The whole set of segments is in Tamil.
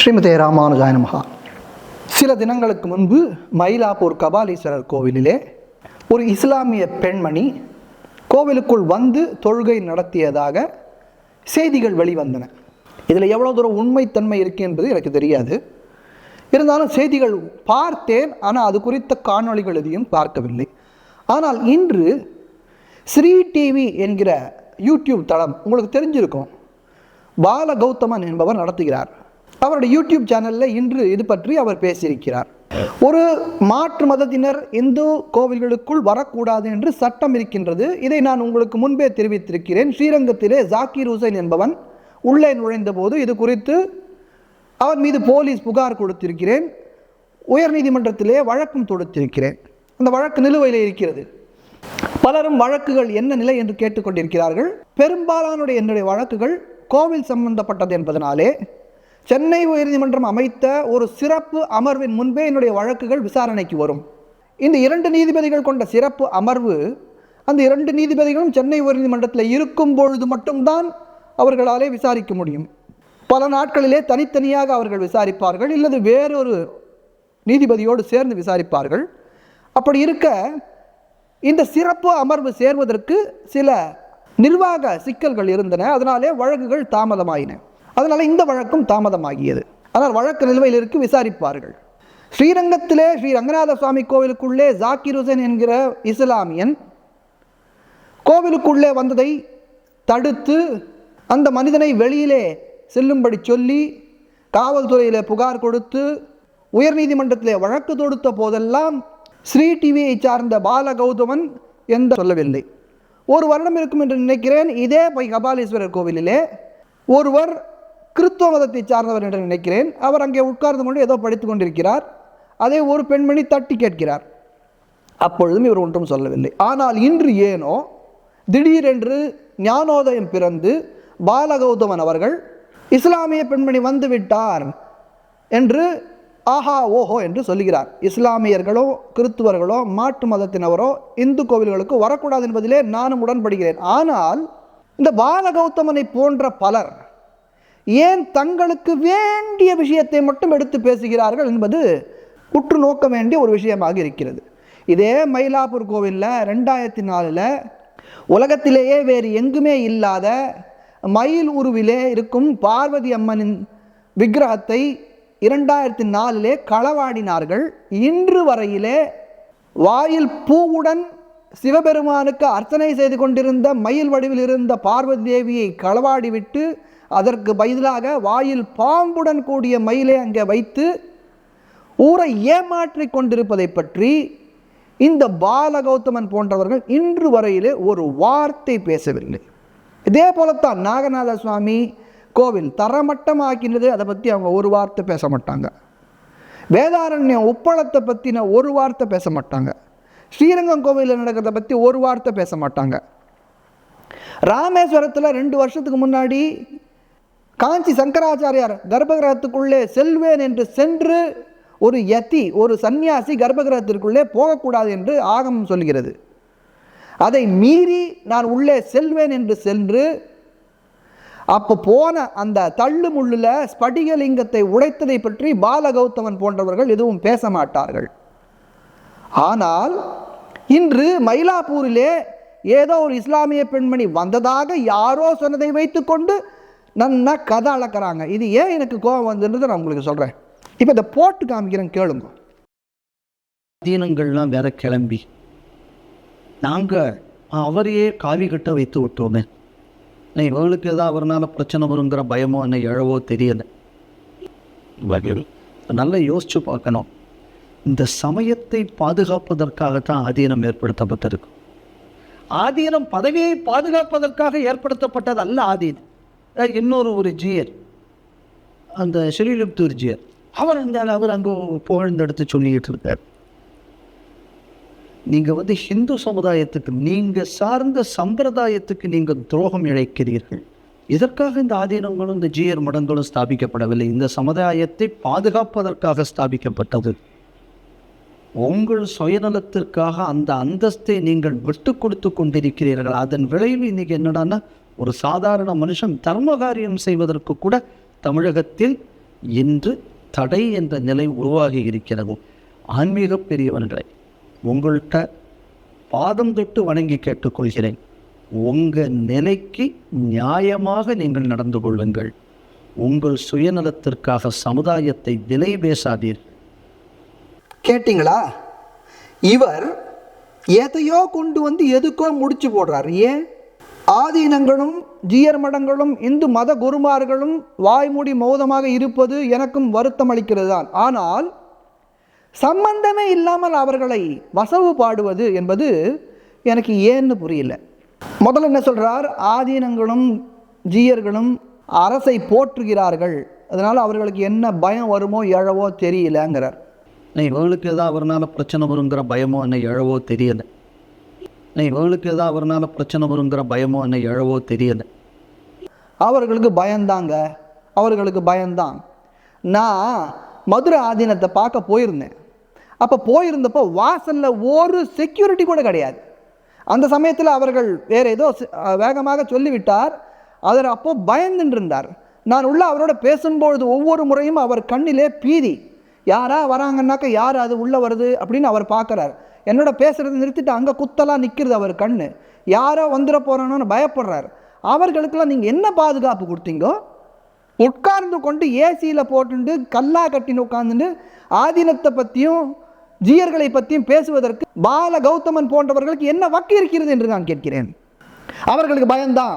ஸ்ரீமதே ராமானுஜாய மகா சில தினங்களுக்கு முன்பு மயிலாப்பூர் கபாலீஸ்வரர் கோவிலிலே ஒரு இஸ்லாமிய பெண்மணி கோவிலுக்குள் வந்து தொழுகை நடத்தியதாக செய்திகள் வெளிவந்தன. இதில் எவ்வளோ தூரம் உண்மைத்தன்மை இருக்குது என்பது எனக்கு தெரியாது. இருந்தாலும் செய்திகள் பார்த்தேன் ஆனால் அது குறித்த காணொளிகள் எதையும் பார்க்கவில்லை. ஆனால் இன்று ஸ்ரீ டிவி என்கிற யூடியூப் தளம் உங்களுக்கு தெரிஞ்சிருக்கும். பால கௌதமன் என்பவர் நடத்துகிறார். அவருடைய யூடியூப் சேனலில் இன்று இது பற்றி அவர் பேசியிருக்கிறார். ஒரு மாற்று மதத்தினர் இந்து கோவில்களுக்குள் வரக்கூடாது என்று சட்டம் இருக்கின்றது. இதை நான் உங்களுக்கு முன்பே தெரிவித்திருக்கிறேன். ஸ்ரீரங்கத்திலே ஜாக்கீர் ஹுசைன் என்பவன் உள்ளே நுழைந்தபோது இது குறித்து அவர் மீது போலீஸ் புகார் கொடுத்திருக்கிறேன். உயர்நீதிமன்றத்திலே வழக்கும் தொடுத்திருக்கிறேன். அந்த வழக்கு நிலுவையில் இருக்கிறது. பலரும் வழக்குகள் என்ன நிலை என்று கேட்டுக்கொண்டிருக்கிறார்கள். பெரும்பாலானுடைய என்னுடைய வழக்குகள் கோவில் சம்பந்தப்பட்டது என்பதனாலே சென்னை உயர்நீதிமன்றம் அமைத்த ஒரு சிறப்பு அமர்வின் முன்பே என்னுடைய வழக்குகள் விசாரணைக்கு வரும். இந்த இரண்டு நீதிபதிகள் கொண்ட சிறப்பு அமர்வு அந்த இரண்டு நீதிபதிகளும் சென்னை உயர்நீதிமன்றத்தில் இருக்கும் பொழுது மட்டும்தான் அவர்களாலே விசாரிக்க முடியும். பல நாட்களிலே தனித்தனியாக அவர்கள் விசாரிப்பார்கள் இல்லது வேறொரு நீதிபதியோடு சேர்ந்து விசாரிப்பார்கள். அப்படி இருக்க இந்த சிறப்பு அமர்வு சேர்வதற்கு சில நிர்வாக சிக்கல்கள் இருந்தன. அதனாலே வழக்குகள் தாமதமாயின. அதனால் இந்த வழக்கும் தாமதமாகியது. ஆனால் வழக்கு நிலுவையில் இருக்கு விசாரிப்பார்கள். ஸ்ரீரங்கத்திலே ஸ்ரீ ரங்கநாத சுவாமி கோவிலுக்குள்ளே ஜாக்கிர் ஹுசேன் என்கிற இஸ்லாமியன் கோவிலுக்குள்ளே வந்ததை தடுத்து அந்த மனிதனை வெளியிலே செல்லும்படி சொல்லி காவல்துறையில் புகார் கொடுத்து உயர்நீதிமன்றத்திலே வழக்கு தொடுத்த போதெல்லாம் ஸ்ரீ டிவியை சார்ந்த பால கௌதமன் எந்த சொல்லவில்லை. ஒரு வருடம் இருக்கும் என்று நினைக்கிறேன். இதே போய் கபாலீஸ்வரர் கோவிலிலே ஒருவர் கிறிஸ்துவ மதத்தை சார்ந்தவர் என்று நினைக்கிறேன். அவர் அங்கே உட்கார்ந்து கொண்டு ஏதோ படித்து கொண்டிருக்கிறார். அதை ஒரு பெண்மணி தட்டி கேட்கிறார். அப்பொழுதும் இவர் ஒன்றும் சொல்லவில்லை. ஆனால் இன்று ஏனோ திடீரென்று ஞானோதயம் பிறந்து பாலகௌதமன் அவர்கள் இஸ்லாமிய பெண்மணி வந்துவிட்டார் என்று ஆஹா ஓஹோ என்று சொல்லுகிறார். இஸ்லாமியர்களோ கிறிஸ்துவர்களோ மாட்டு மதத்தினவரோ இந்து கோவில்களுக்கு வரக்கூடாது என்பதிலே நானும் உடன்படுகிறேன். ஆனால் இந்த பாலகௌதமனை போன்ற பலர் ஏன் தங்களுக்கு வேண்டிய விஷயத்தை மட்டும் எடுத்து பேசுகிறார்கள் என்பது உற்று நோக்க வேண்டிய ஒரு விஷயமாக இருக்கிறது. இதே மயிலாப்பூர் கோவிலில் ரெண்டாயிரத்தி நாலில் உலகத்திலேயே வேறு எங்குமே இல்லாத மயில் உருவிலே இருக்கும் பார்வதி அம்மனின் விக்கிரகத்தை இரண்டாயிரத்தி நாலிலே களவாடினார்கள். இன்று வரையிலே வாயில் பூவுடன் சிவபெருமானுக்கு அர்ச்சனை செய்து கொண்டிருந்த மயில் வடிவில் இருந்த பார்வதி தேவியை களவாடிவிட்டு அதற்கு பதிலாக வாயில் பாம்புடன் கூடிய மயிலை அங்கே வைத்து ஊரை ஏமாற்றி கொண்டிருப்பதை பற்றி இந்த பாலகௌதமன் போன்றவர்கள் இன்று வரையிலே ஒரு வார்த்தை பேசவில்லை. இதே போலத்தான் நாகநாத சுவாமி கோவில் தரமட்டமாக்கினது அதை பற்றி அவங்க ஒரு வார்த்தை பேச மாட்டாங்க. வேதாரண்யம் உப்பளத்தை பற்றின ஒரு வார்த்தை பேச மாட்டாங்க. ஸ்ரீரங்கம் கோவிலில் நடக்கிறத பற்றி ஒரு வார்த்தை பேச மாட்டாங்க. ராமேஸ்வரத்தில் ரெண்டு வருஷத்துக்கு முன்னாடி காஞ்சி சங்கராச்சாரியார் கர்ப்பகிரகத்துக்குள்ளே செல்வேன் என்று சென்று ஒரு யதி ஒரு சந்நியாசி கர்ப்பகிரகத்திற்குள்ளே போகக்கூடாது என்று ஆகமம் சொல்கிறது. அதை மீறி நான் உள்ளே செல்வேன் என்று சென்று அப்போ போன அந்த தள்ளு முள்ளில் ஸ்படிகலிங்கத்தை உடைத்ததை பற்றி பாலகௌதமன் போன்றவர்கள் எதுவும் பேச மாட்டார்கள். ஆனால் இன்று மயிலாப்பூரிலே ஏதோ ஒரு இஸ்லாமிய பெண்மணி வந்ததாக யாரோ சொன்னதை வைத்துக்கொண்டு நன்னா கதை அளக்கிறாங்க. இது ஏன் எனக்கு கோபம் வந்ததுன்றதை நான் உங்களுக்கு சொல்கிறேன் இப்போ இதை போட்டு காமிக்கிறேன் கேளுங்க. தீனங்கள்லாம் வேற கிளம்பி. நாங்கள் அவரையே காவி கட்ட வைத்து விட்டோமே. இவங்களுக்கு ஏதாவது அவர்னால பிரச்சனை வருங்கிற பயமோ என்ன எழவோ தெரியல. நல்லா யோசிச்சு பார்க்கணும். இந்த சமயத்தை பாதுகாப்பதற்காகத்தான் ஆதீனம் ஏற்படுத்தப்பட்டிருக்கு. ஆதீனம் பதவியை பாதுகாப்பதற்காக ஏற்படுத்தப்பட்டது அல்ல ஆதீனம் இன்னொரு ஒரு ஜியர். அந்த ஸ்ரீலிப்தூர் ஜியர். அவர் அந்த அவர் அங்கே புகழ்ந்தெடுத்து சொல்லிக்கிட்டு இருக்கார். நீங்கள் வந்து ஹிந்து சமுதாயத்துக்கு நீங்கள் சார்ந்த சம்பிரதாயத்துக்கு நீங்கள் துரோகம் இழைக்கிறீர்கள். இதற்காக இந்த ஆதீனங்களும் இந்த ஜீயர் மடங்களும் ஸ்தாபிக்கப்படவில்லை. இந்த சமுதாயத்தை பாதுகாப்பதற்காக ஸ்தாபிக்கப்பட்டது. உங்கள் சுயநலத்திற்காக அந்த அந்தஸ்தை நீங்கள் விட்டு கொடுத்து கொண்டிருக்கிறீர்கள். அதன் விளைவு இன்னைக்கு என்னடான்னா ஒரு சாதாரண மனுஷன் தர்ம காரியம் செய்வதற்கு கூட தமிழகத்தில் இன்று தடை என்ற நிலை உருவாகி இருக்கிறது. ஆன்மீக பெரியவர்களை உங்கள்கிட்ட பாதம் தொட்டு வணங்கி கேட்டுக்கொள்கிறேன். உங்கள் நிலைக்கு நியாயமாக நீங்கள் நடந்து கொள்ளுங்கள். உங்கள் சுயநலத்திற்காக சமுதாயத்தை விலை பேசாதீர்கள் கேட்டிங்களா? இவர் எதையோ கொண்டு வந்து எதுக்கோ முடிச்சு போடுறார். ஏன்? ஆதீனங்களும் ஜீயர் மடங்களும் இந்து மத குருமார்களும் வாய்மூடி மௌதமாக இருப்பது எனக்கும் வருத்தம் அளிக்கிறது தான் ஆனால் சம்பந்தமே இல்லாமல் அவர்களை வசவு பாடுவது என்பது எனக்கு ஏன்னு புரியல. முதல்ல என்ன சொல்றார்? ஆதீனங்களும் ஜீயர்களும் அரசை போற்றுகிறார்கள். அதனால் அவர்களுக்கு என்ன பயம் வருமோ எழவோ தெரியலங்கிறார். நீ இவங்களுக்கு ஏதாவது அவர்னால பிரச்சனை வருங்கிற பயமோ என்ன எழவோ தெரியல. நீ இவங்களுக்கு ஏதாவது அவர்னால பிரச்சனை வருங்கிற பயமோ என்ன எழவோ தெரியல. அவர்களுக்கு பயந்தாங்க. அவர்களுக்கு பயந்தான். நான் மதுரை ஆதீனத்தை பார்க்க போயிருந்தேன். அப்போ போயிருந்தப்போ வாசலில் ஒரு செக்யூரிட்டி கூட கிடையாது. அந்த சமயத்தில் அவர்கள் வேறு ஏதோ வேகமாக சொல்லிவிட்டார். அவர் அப்போது பயந்துன்றிருந்தார் நான் உள்ள அவரோட பேசும்பொழுது ஒவ்வொரு முறையும் அவர் கண்ணிலே பீதி. யாரா வராங்கன்னாக்கா யார் அது? உள்ளே வருது? அப்படின்னு அவர் பார்க்குறார் என்னோட பேசுகிறத நிறுத்திட்டு அங்கே குத்தலாம் நிற்கிறது அவர் கண்ணு. யாரோ வந்துட போகிறானோன்னு பயப்படுறார். அவர்களுக்கெல்லாம் நீங்கள் என்ன பாதுகாப்பு கொடுத்தீங்கோ? உட்கார்ந்து கொண்டு ஏசியில் போட்டுண்டு கல்லா கட்டின்னு உட்காந்துட்டு ஆதீனத்தை பற்றியும் ஜீயர்களை பற்றியும் பேசுவதற்கு பால கௌதமன் போன்றவர்களுக்கு என்ன வக்கு இருக்கிறது என்று நான் கேட்கிறேன். அவர்களுக்கு பயம்தான்.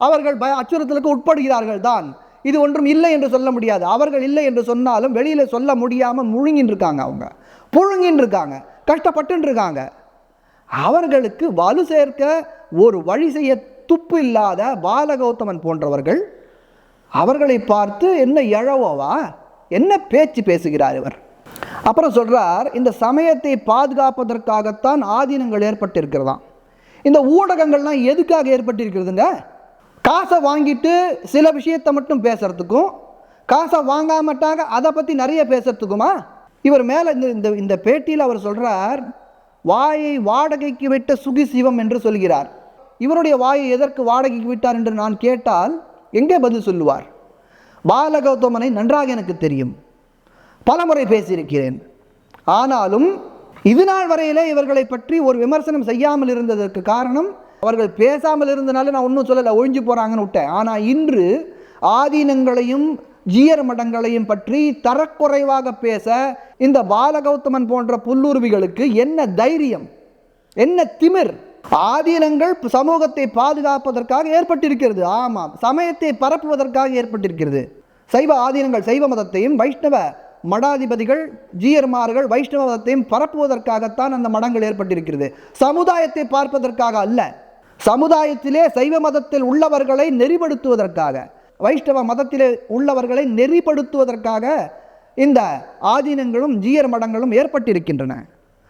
அவர்கள் பய அச்சுறுத்தலுக்கு உட்படுகிறார்கள் தான். இது ஒன்றும் இல்லை என்று சொல்ல முடியாது. அவர்கள் இல்லை என்று சொன்னாலும் வெளியில் சொல்ல முடியாமல் முழுங்கின்னு இருக்காங்க அவங்க. புழுங்கின்னு இருக்காங்க கஷ்டப்பட்டுன்னு இருக்காங்க அவர்களுக்கு வலு சேர்க்க ஒரு வழி செய்ய துப்பு இல்லாத பாலகௌதமன் போன்றவர்கள் அவர்களை பார்த்து என்ன எழவோவா என்ன பேச்சு பேசுகிறார் இவர்? அப்புறம் சொல்கிறார் இந்த சமயத்தை பாதுகாப்பதற்காகத்தான் ஆதீனங்கள் ஏற்பட்டிருக்கிறதாம். இந்த ஊடகங்கள்லாம் எதுக்காக ஏற்பட்டிருக்கிறதுங்க? காசை வாங்கிட்டு சில விஷயத்தை மட்டும் பேசுகிறதுக்கும் காசை வாங்காமட்டாக அதை பற்றி நிறைய பேசுறதுக்குமா? இவர் மேலே இந்த இந்த இந்த பேட்டியில் அவர் சொல்கிறார் வாயை வாடகைக்கு விட்ட சுகி சிவம் என்று சொல்கிறார். இவருடைய வாயை எதற்கு வாடகைக்கு விட்டார் என்று நான் கேட்டால் எங்கே பதில் சொல்லுவார்? பாலகௌதமனை நன்றாக எனக்கு தெரியும். பலமுறை பேசியிருக்கிறேன். ஆனாலும் இது நாள் வரையிலே இவர்களை பற்றி ஒரு விமர்சனம் செய்யாமல் இருந்ததற்கு காரணம் அவர்கள் பேசாமல் இருந்தனால நான் ஒன்றும் சொல்லலை ஒழிஞ்சு போகிறாங்கன்னு விட்டேன். ஆனால் இன்று ஆதீனங்களையும் ஜீயர் மடங்களையும் பற்றி தரக்குறைவாக பேச இந்த பாலகௌதமன் போன்ற புல்லுருவிகளுக்கு என்ன தைரியம்? என்ன திமிர்? ஆதீனங்கள் சமூகத்தை பாதுகாப்பதற்காக ஏற்பட்டிருக்கிறது. ஆமாம் சமயத்தை பரப்புவதற்காக ஏற்பட்டிருக்கிறது. சைவ ஆதீனங்கள் சைவ மதத்தையும் வைஷ்ணவ மடாதிபதிகள் ஜீயர்மார்கள் வைஷ்ணவ மதத்தையும் பரப்புவதற்காகத்தான் அந்த மடங்கள் ஏற்பட்டிருக்கிறது. சமுதாயத்தை பார்ப்பதற்காக அல்ல சமுதாயத்திலே சைவ மதத்தில் உள்ளவர்களை நெறிப்படுத்துவதற்காக வைஷ்ணவ மதத்திலே உள்ளவர்களை நெறிப்படுத்துவதற்காக இந்த ஆதீனங்களும் ஜீயர் மடங்களும் ஏற்பட்டிருக்கின்றன.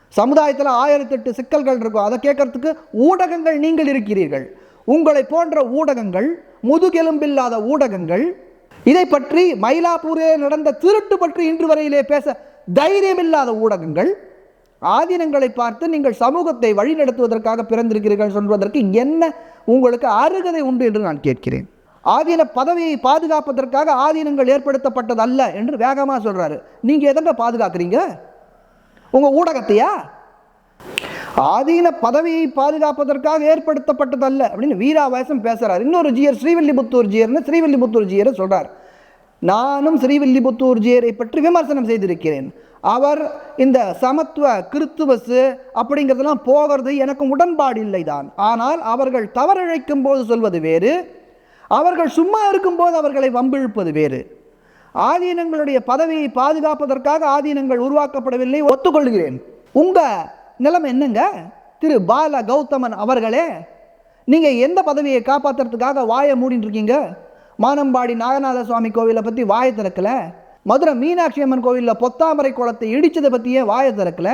சமுதாயத்தில் ஆயிரத்தெட்டு சிக்கல்கள் இருக்கும். அதை கேட்கறதுக்கு ஊடகங்கள் நீங்கள் இருக்கிறீர்கள். உங்களை போன்ற ஊடகங்கள் முதுகெலும்பில்லாத ஊடகங்கள் இதை பற்றி மயிலாப்பூரில் நடந்த திருட்டு பற்றி இன்று வரையிலே பேச தைரியமில்லாத ஊடகங்கள் ஆதீனங்களை பார்த்து நீங்கள் சமூகத்தை வழிநடத்துவதற்காக பிறந்திருக்கிறீர்கள் சொல்வதற்கு என்ன உங்களுக்கு அருகதை உண்டு என்று நான் கேட்கிறேன். ஆதீன பதவியை பாதுகாப்பதற்காக ஆதீனங்கள் ஏற்படுத்தப்பட்டது அல்ல என்று வேகமாக சொல்கிறாரு நீங்கள் எதங்க பாதுகாக்கிறீங்க? உங்கள் ஊடகத்தையா? ஆதீன பதவியை பாதுகாப்பதற்காக ஏற்படுத்தப்பட்டதல்ல அப்படின்னு வீராவாசம் பேசுறார். இன்னொரு ஜியர் ஸ்ரீவில்லிபுத்தூர் ஜியர்னு ஸ்ரீவில்லிபுத்தூர் ஜியரை சொல்றார். நானும் ஸ்ரீவில்லிபுத்தூர் ஜியரை பற்றி விமர்சனம் செய்திருக்கிறேன். அவர் இந்த சமத்துவ கிறித்துவசு அப்படிங்கிறதெல்லாம் போகிறது எனக்கு உடன்பாடு இல்லைதான். ஆனால் அவர்கள் தவறிழைக்கும் போது சொல்வது வேறு. அவர்கள் சும்மா இருக்கும்போது அவர்களை வம்பிழுப்பது வேறு. ஆதீனங்களுடைய பதவியை பாதுகாப்பதற்காக ஆதீனங்கள் உருவாக்கப்படவில்லை. ஒத்துக்கொள்கிறேன். உங்கள் நிலைமை என்னங்க? திரு பால கௌதமன் அவர்களே நீங்கள் எந்த பதவியை காப்பாத்துறதுக்காக வாயை மூடின்னு இருக்கீங்க மானம்பாடி நாகநாத சுவாமி கோவிலை பற்றி வாயை திறக்கல? மதுரை மீனாட்சி அம்மன் கோவிலில் பொத்தாமரை குளத்தை இடித்ததை பற்றியே வாயை திறக்கல?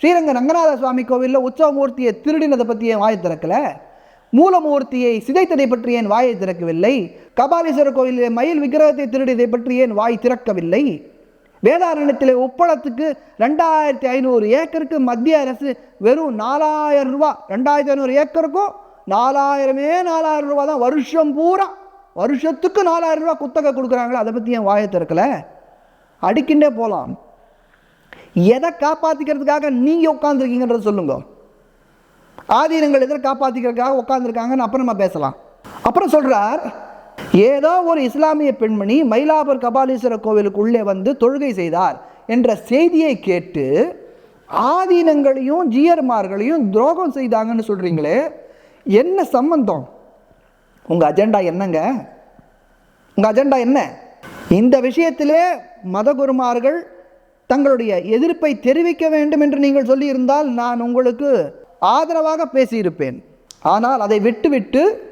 ஸ்ரீரங்க ரங்கநாத சுவாமி கோவிலில் உற்சவமூர்த்தியை திருடினதை பற்றியே வாயை திறக்கல? மூலமூர்த்தியை சிதைத்ததை பற்றி ஏன் வாயை திறக்கவில்லை? கபாலீஸ்வரர் கோயிலில் மயில் விக்கிரகத்தை திருடியதை பற்றி ஏன் வாய் திறக்கவில்லை? வேதாரண்யத்தில் உப்பளத்துக்கு ரெண்டாயிரத்தி ஐநூறு ஏக்கருக்கு மத்திய அரசு வெறும் நாலாயிரம் ரூபா. ரெண்டாயிரத்தி ஐநூறு ஏக்கருக்கும் நாலாயிரமே நாலாயிரம் ரூபா தான். வருஷம் பூரா வருஷத்துக்கு நாலாயிரம் ரூபா குத்தகை கொடுக்குறாங்களே அதை பற்றி ஏன் வாயை திறக்கல? அடிக்கின்றே போகலாம் எதை காப்பாற்றிக்கிறதுக்காக நீங்கள் உட்காந்துருக்கீங்கன்றத சொல்லுங்க. ஆதீனங்கள் எதிர காப்பாற்றிக்கிறதுக்காக உட்காந்துருக்காங்கன்னு அப்புறம் நம்ம பேசலாம். அப்புறம் சொல்கிறார் ஏதோ ஒரு இஸ்லாமிய பெண்மணி மயிலாபுர் கபாலீஸ்வரர் கோவிலுக்கு உள்ளே வந்து தொழுகை செய்தார் என்ற செய்தியை கேட்டு ஆதீனங்களையும் ஜியர்மார்களையும் துரோகம் செய்தாங்கன்னு சொல்கிறீங்களே என்ன சம்பந்தம்? உங்கள் அஜெண்டா என்னங்க? உங்கள் அஜெண்டா என்ன? இந்த விஷயத்திலே மதகுருமார்கள் தங்களுடைய எதிர்ப்பை தெரிவிக்க வேண்டும் என்று நீங்கள் சொல்லியிருந்தால் நான் உங்களுக்கு ஆதரவாக பேசியிருப்பேன். ஆனால் அதை விட்டுவிட்டு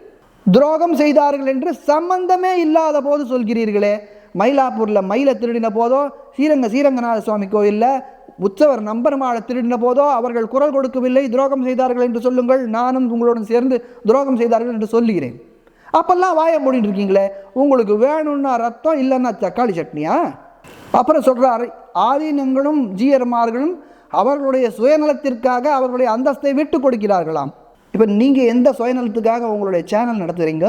துரோகம் செய்தார்கள் என்று சம்பந்தமே இல்லாத போது சொல்கிறீர்களே. மயிலாப்பூரில் மயிலை திருடின போதோ ஸ்ரீரங்க ஸ்ரீரங்கநாத சுவாமி கோயிலில் உற்சவர் நம்பருமாளை திருடின போதோ அவர்கள் குரல் கொடுக்கவில்லை துரோகம் செய்தார்கள் என்று சொல்லுங்கள் நானும் உங்களுடன் சேர்ந்து துரோகம் செய்தார்கள் என்று சொல்லுகிறேன். அப்பெல்லாம் வாய மூடிட்டு இருக்கீங்களே உங்களுக்கு வேணும்னா ரத்தம் இல்லைன்னா தக்காளி சட்னியா? அப்புறம் சொல்கிறார் ஆதீனங்களும் ஜீயர்மார்களும் அவர்களுடைய சுயநலத்திற்காக அவர்களுடைய அந்தஸ்தை விட்டு கொடுக்கிறார்களாம். இப்போ நீங்கள் எந்த சுயநலத்துக்காக உங்களுடைய சேனல் நடத்துகிறீங்க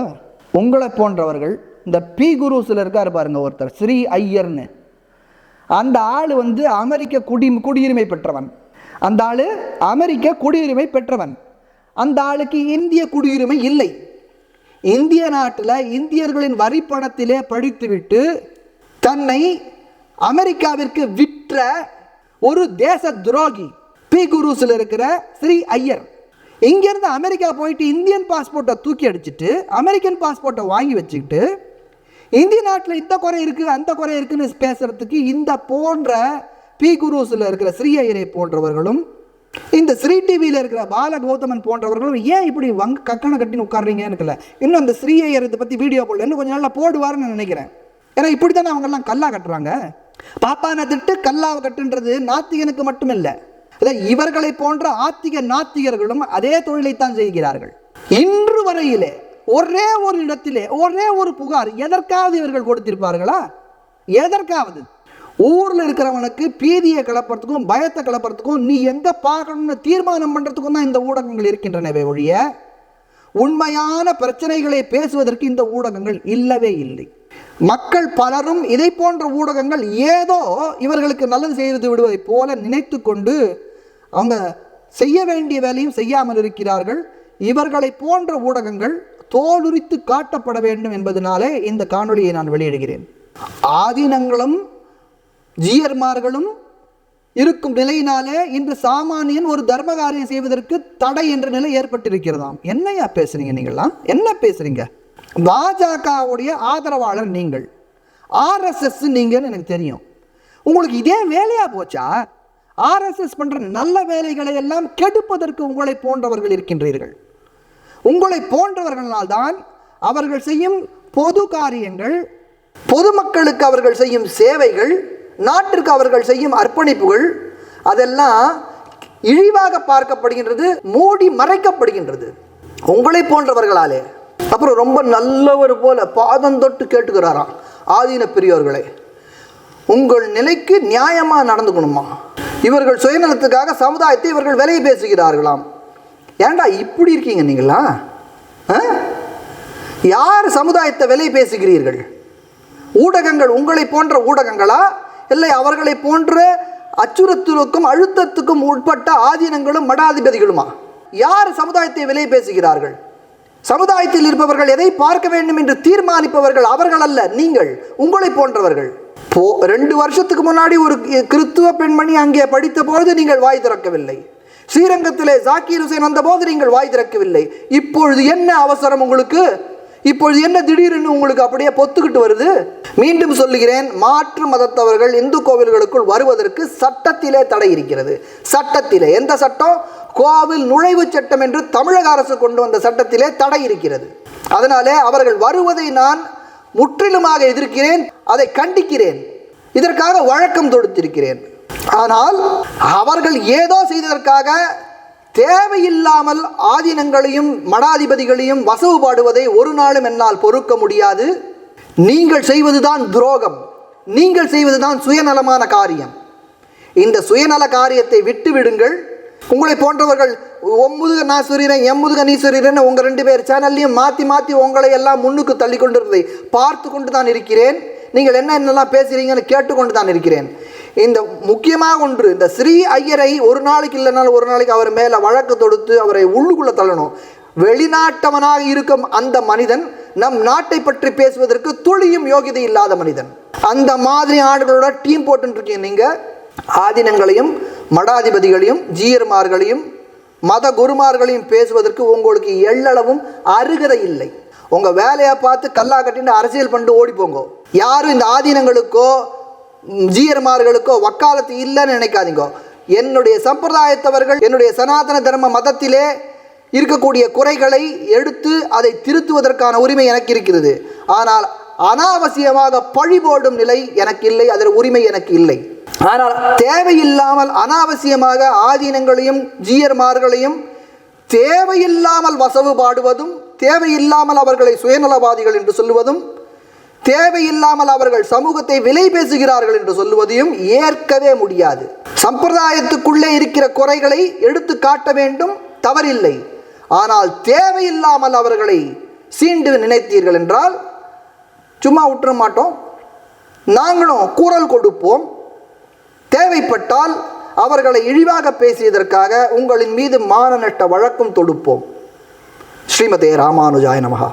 உங்களை போன்றவர்கள் இந்த பி குருஸில் இருக்கார் பாருங்கள் ஒருத்தர் ஸ்ரீ ஐயர்னு. அந்த ஆள் வந்து அமெரிக்க குடி குடியுரிமை பெற்றவன். அந்த ஆள் அமெரிக்க குடியுரிமை பெற்றவன். அந்த ஆளுக்கு இந்திய குடியுரிமை இல்லை. இந்திய நாட்டில் இந்தியர்களின் வரி பணத்திலே படித்துவிட்டு தன்னை அமெரிக்காவிற்கு விற்ற ஒரு தேச துரோகி பி குருஸில் இருக்கிற ஸ்ரீ ஐயர். இங்கேருந்து அமெரிக்கா போயிட்டு இந்தியன் பாஸ்போர்ட்டை தூக்கி அடிச்சிட்டு அமெரிக்கன் பாஸ்போர்ட்டை வாங்கி வச்சுக்கிட்டு இந்திய நாட்டில் இந்த குறை இருக்குது அந்த குறை இருக்குதுன்னு பேசுகிறதுக்கு இந்த போன்ற பி குரூஸில் இருக்கிற ஸ்ரீ ஐயரை போன்றவர்களும் இந்த ஸ்ரீ டிவியில் இருக்கிற பால கௌதமன் போன்றவர்களும் ஏன் இப்படி வங்க கக்கணை கட்டின்னு உட்கார்றீங்கன்னு இருக்கல இன்னும் அந்த ஸ்ரீ ஐயர் இதை பற்றி வீடியோ போடல. இன்னும் கொஞ்சம் நாளில் போடுவாருன்னு நான் நினைக்கிறேன். ஏன்னா இப்படி தானே அவங்கெல்லாம் கல்லா கட்டுறாங்க? பாப்பான திட்டு கல்லாவை கட்டுன்றது நாத்திகனுக்கு மட்டுமில்லை. அதாவது இவர்களை போன்ற ஆத்திக நாத்திகர்களும் அதே தொழிலைத்தான் செய்கிறார்கள். இன்று வரையிலே ஒரே ஒரு இடத்திலே ஒரே ஒரு புகார் எதற்காவது இவர்கள் கொடுத்திருப்பார்களா? எதற்காவது? ஊரில் இருக்கிறவனுக்கு பீதியை கலப்புறதுக்கும் பயத்தை கலப்புறதுக்கும் நீ எங்கே பார்க்கணும்னு தீர்மானம் பண்ணுறதுக்கும் தான் இந்த ஊடகங்கள் இருக்கின்றனவே ஒழிய உண்மையான பிரச்சனைகளை பேசுவதற்கு இந்த ஊடகங்கள் இல்லவே இல்லை. மக்கள் பலரும் இதை போன்ற ஊடகங்கள் ஏதோ இவர்களுக்கு நல்லது செய்து விடுவதைப் போல நினைத்து கொண்டு அவங்க செய்ய வேண்டிய வேலையும் செய்யாமல் இருக்கிறார்கள். இவர்களை போன்ற ஊடகங்கள் தோலுரித்து காட்டப்பட வேண்டும் என்பதனாலே இந்த காணொலியை நான் வெளியிடுகிறேன். ஆதீனங்களும் ஜீயர்மார்களும் இருக்கும் நிலையினாலே இன்று சாமானியன் ஒரு தர்ம காரியம் செய்வதற்கு தடை என்ற நிலை ஏற்பட்டிருக்கிறதாம். என்னையா பேசுறீங்க நீங்களாம் என்ன பேசுறீங்க? பாஜகவுடைய ஆதரவாளர் நீங்கள். ஆர்எஸ்எஸ் நீங்கன்னு எனக்கு தெரியும். உங்களுக்கு இதே வேலையா போச்சா? ஆர்எஸ்எஸ் பண்ணுற நல்ல வேலைகளை எல்லாம் கெடுப்பதற்கு உங்களை போன்றவர்கள் இருக்கின்றீர்கள். உங்களை போன்றவர்களால் தான் அவர்கள் செய்யும் பொது காரியங்கள் பொதுமக்களுக்கு அவர்கள் செய்யும் சேவைகள் நாட்டிற்கு அவர்கள் செய்யும் அர்ப்பணிப்புகள் அதெல்லாம் இழிவாக பார்க்கப்படுகின்றது மூடி மறைக்கப்படுகின்றது. உங்களை போன்றவர்களாலே. அப்புறம் ரொம்ப நல்லவர் போல பாதம் தொட்டு கேட்டுக்கிறாராம். ஆதீன பெரியோர்களை உங்கள் நிலைக்கு நியாயமாக நடந்துக்கணுமா? இவர்கள் சுயநலத்துக்காக சமுதாயத்தை இவர்கள் விலையை பேசுகிறார்களாம். ஏன்டா இப்படி இருக்கீங்க நீங்களா? ஆ? யார் சமுதாயத்தை விலை பேசுகிறீர்கள்? ஊடகங்கள் உங்களை போன்ற ஊடகங்களா? இல்லை அவர்களை போன்ற அச்சுறுத்தலுக்கும் அழுத்தத்துக்கும் உட்பட்ட ஆதீனங்களும் மடாதிபதிகளுமா? யார் சமுதாயத்தை விலை பேசுகிறார்கள்? சமுதாயத்தில் இருப்பவர்கள் எதை பார்க்க வேண்டும் என்று தீர்மானிப்பவர்கள் அவர்கள் அல்ல நீங்கள் உங்களை போன்றவர்கள். போ ரெண்டு வருஷத்துக்கு முன்னாடி ஒரு கிறித்துவ பெண்மணி அங்கே படித்த பொழுது நீங்கள் வாய் திறக்கவில்லை. ஸ்ரீரங்கத்திலே ஜாக்கீர் ஹுசேன் வந்தபோது நீங்கள் வாய் திறக்கவில்லை. இப்பொழுது என்ன அவசரம் உங்களுக்கு? இப்பொழுது என்ன திடீரென்று உங்களுக்கு அப்படியே பொத்துக்கிட்டு வருது? மீண்டும் சொல்லுகிறேன் மாற்று மதத்தவர்கள் இந்து கோவில்களுக்குள் வருவதற்கு சட்டத்திலே தடை இருக்கிறது. சட்டத்திலே. எந்த சட்டம்? கோவில் நுழைவு சட்டம் என்று தமிழக அரசு கொண்டு வந்த சட்டத்திலே தடை இருக்கிறது. அதனாலே அவர்கள் வருவதை நான் முற்றிலுமாக எதிர்க்கிறேன் அதை கண்டிக்கிறேன். இதற்காக வழக்கம் தொடுத்திருக்கிறேன். ஆனால் அவர்கள் ஏதோ செய்ததற்காக தேவையில்லாமல் ஆதீனங்களையும் மடாதிபதிகளையும் வசவுபாடுவதை ஒரு நாளும் என்னால் பொறுக்க முடியாது. நீங்கள் செய்வதுதான் துரோகம். நீங்கள் செய்வதுதான் சுயநலமான காரியம். இந்த சுயநல காரியத்தை விட்டு விடுங்கள் உங்களை போன்றவர்கள் ஒம்முதுக நான் சொல்கிறேன் எம்முதுக நீ சொல்கிறேன்னு உங்கள் ரெண்டு பேர் சேனல்லையும் மாற்றி மாற்றி உங்களை எல்லாம் முன்னுக்கு தள்ளி கொண்டிருந்ததை பார்த்து கொண்டு தான் இருக்கிறேன். நீங்கள் என்ன என்னெல்லாம் பேசுகிறீங்கன்னு கேட்டுக்கொண்டு தான் இருக்கிறேன். இந்த முக்கியமாக ஒன்று இந்த ஸ்ரீ ஐயரை ஒரு நாளைக்கு இல்லைனாலும் ஒரு நாளைக்கு அவர் மேலே வழக்கு தொடுத்து அவரை உள்ளுக்குள்ளே தள்ளணும். வெளிநாட்டவனாக இருக்கும் அந்த மனிதன் நம் நாட்டை பற்றி பேசுவதற்கு துளியும் யோகிதை இல்லாத மனிதன். அந்த மாதிரி ஆடுகளோட டீம் போட்டுருக்கீங்க நீங்கள் ஆதினங்களையும் மடாதிபதிகளையும் ஜீயர்மார்களையும் மத குருமார்களையும் பேசுவதற்கு உங்களுக்கு எள்ளளவும் அருகதை இல்லை. உங்கள் வேலையை பார்த்து கல்லா கட்டின்னு அரசியல் பண்ணிட்டு ஓடி போங்க யாரும் இந்த ஆதீனங்களுக்கோ ஜீயர்மார்களுக்கோ வக்காலத்து இல்லைன்னு நினைக்காதீங்க. என்னுடைய சம்பிரதாயத்தவர்கள் என்னுடைய சனாதன தர்ம மதத்திலே இருக்கக்கூடிய குறைகளை எடுத்து அதை திருத்துவதற்கான உரிமை எனக்கு இருக்கிறது. ஆனால் அனாவசியமாக பழி போடும் நிலை எனக்கு இல்லை அதன் உரிமை எனக்கு இல்லை. ஆனால் தேவையில்லாமல் அனாவசியமாக ஆதீனங்களையும் ஜீயர்மார்களையும் தேவையில்லாமல் வசவு பாடுவதும் தேவையில்லாமல் அவர்களை சுயநலவாதிகள் என்று சொல்லுவதும் தேவையில்லாமல் அவர்கள் சமூகத்தை விலை பேசுகிறார்கள் என்று சொல்லுவதையும் ஏற்கவே முடியாது. சம்பிரதாயத்துக்குள்ளே இருக்கிற குறைகளை எடுத்து காட்ட வேண்டும் தவறில்லை. ஆனால் தேவையில்லாமல் அவர்களை சீண்டு நினைத்தீர்கள் என்றால் சும்மா விட்டுற மாட்டோம். நாங்களும் கூறல் கொடுப்போம். தேவைப்பட்டால் அவர்களை இழிவாக பேசியதற்காக உங்களின் மீது மானநட்ட வழக்கும் தொடுப்போம். ஸ்ரீமதே ராமானுஜாய நமகா